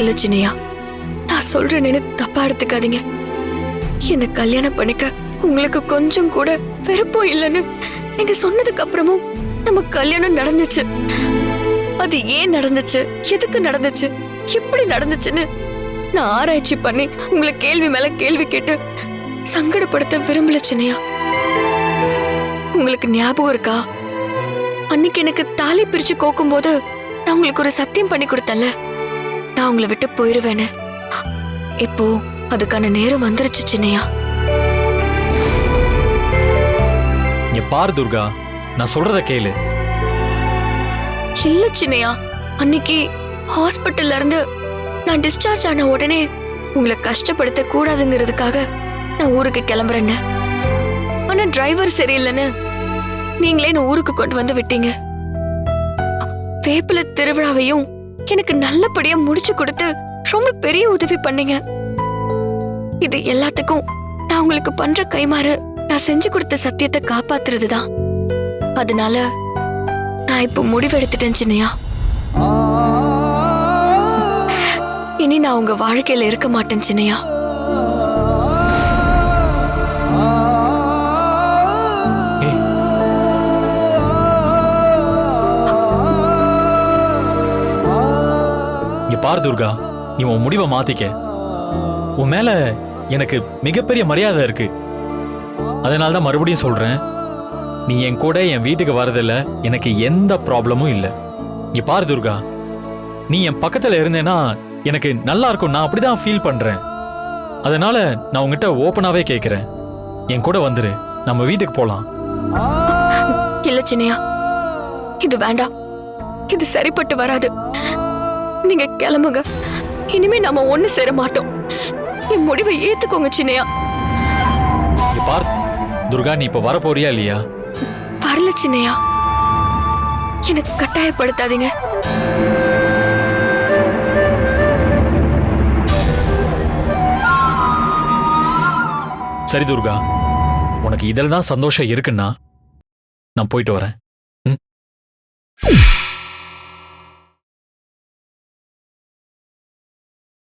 இல்ல சின்னையா நான் சொல்றேன்னு தப்பா எடுத்துக்காதீங்க. என்ன கல்யாணம் பண்ணிக்க உங்களுக்கு கொஞ்சம் கூட வெறுப்பும் இல்லைன்னு நீங்க சொன்னதுக்கு அப்புறமும் நம்ம கல்யாணம் நடந்துச்சு. அது ஏன் நடந்துச்சு? எதுக்கு நடந்துச்சு? எப்படி நடந்துச்சுன்னு நான் ஆராய்ச்சி பண்ணி உங்களை கேள்வி மேல கேள்வி கேட்டு சங்கடப்படுத்த விரும்பல சின்னையா உங்களுக்கு ஞாபகம் இருக்கா? அன்னைக்கு எனக்கு தாலி பிரிச்சு கோக்கும் போது நான் உங்களுக்கு ஒரு சத்தியம் பண்ணி கொடுத்தேன்ல. நான் உங்களை விட்டு போயிருவேன்னு இப்போ அதுக்கான நேரம் வந்துருச்சு சின்னையா. இங்க பாரு துர்கா. நான் சொல்றத கேளு. இல்ல சின்னையா. அன்னைக்கு ஹாஸ்பிட்டல்ல இருந்து நான் டிஸ்சார்ஜ் ஆன உடனே உங்களை கஷ்டப்படுத்த கூடாதுங்கிறதுக்காக நான் ஊருக்கு கிளம்புறேன்னு. ஆனா டிரைவர் சரியில்லைன்னு நீங்களே என்ன ஊருக்கு கொண்டு வந்து விட்டீங்க. வேப்பில திருவிழாவையும் எனக்கு நல்லபடியா முடிச்சு கொடுத்து ரொம்ப பெரிய உதவி பண்ணீங்க. இது எல்லாத்துக்கும் நான் உங்களுக்கு பண்ற கைமாறு நான் செஞ்சு கொடுத்த சத்தியத்தை காப்பாத்துறது தான் அதனால நான் இப்போ முடிவெடுத்துட்டேன் சின்னையா. இனி நான் உங்க வாழ்க்கையில இருக்க மாட்டேன் சின்னையா. இங்க பாரு துர்கா. நீ உன் முடிவை மாத்திக்க. உன் மேல எனக்கு மிகப்பெரிய மரியாதை இருக்கு. அதனால தான் மறுபடியும் சொல்றேன். நீ என் கூட என் வீட்டுக்கு வரதில்ல எனக்கு எந்த ப்ராப்ளமும் இல்லை. இங்க பாரு துர்கா. நீ என் பக்கத்துல இருந்தேன்னா எனக்கு நல்லா இருக்கும். நான் அப்படிதான் ஃபீல் பண்றேன். அதனால நான் உங்ககிட்ட ஓப்பனாவே கேட்கிறேன் என் கூட வந்துரு. நம்ம வீட்டுக்கு போலாம். இல்ல சின்னையா. இது வேண்டாம். இது சரிப்பட்டு வராது. நீங்க கிளம்புங்க. இனிமே நாம ஒண்ணு சேர மாட்டோம். என் முடிவை ஏத்துக்கோங்க சின்னையா. பார். துர்கா நீ இப்ப வர போறியா இல்லையா? வரல சின்னையா. எனக்கு கட்டாயப்படுத்தாதீங்க. சரி துர்கா. உனக்கு இதில் தான் சந்தோஷம் இருக்குன்னா நான் போயிட்டு வரேன். ம்?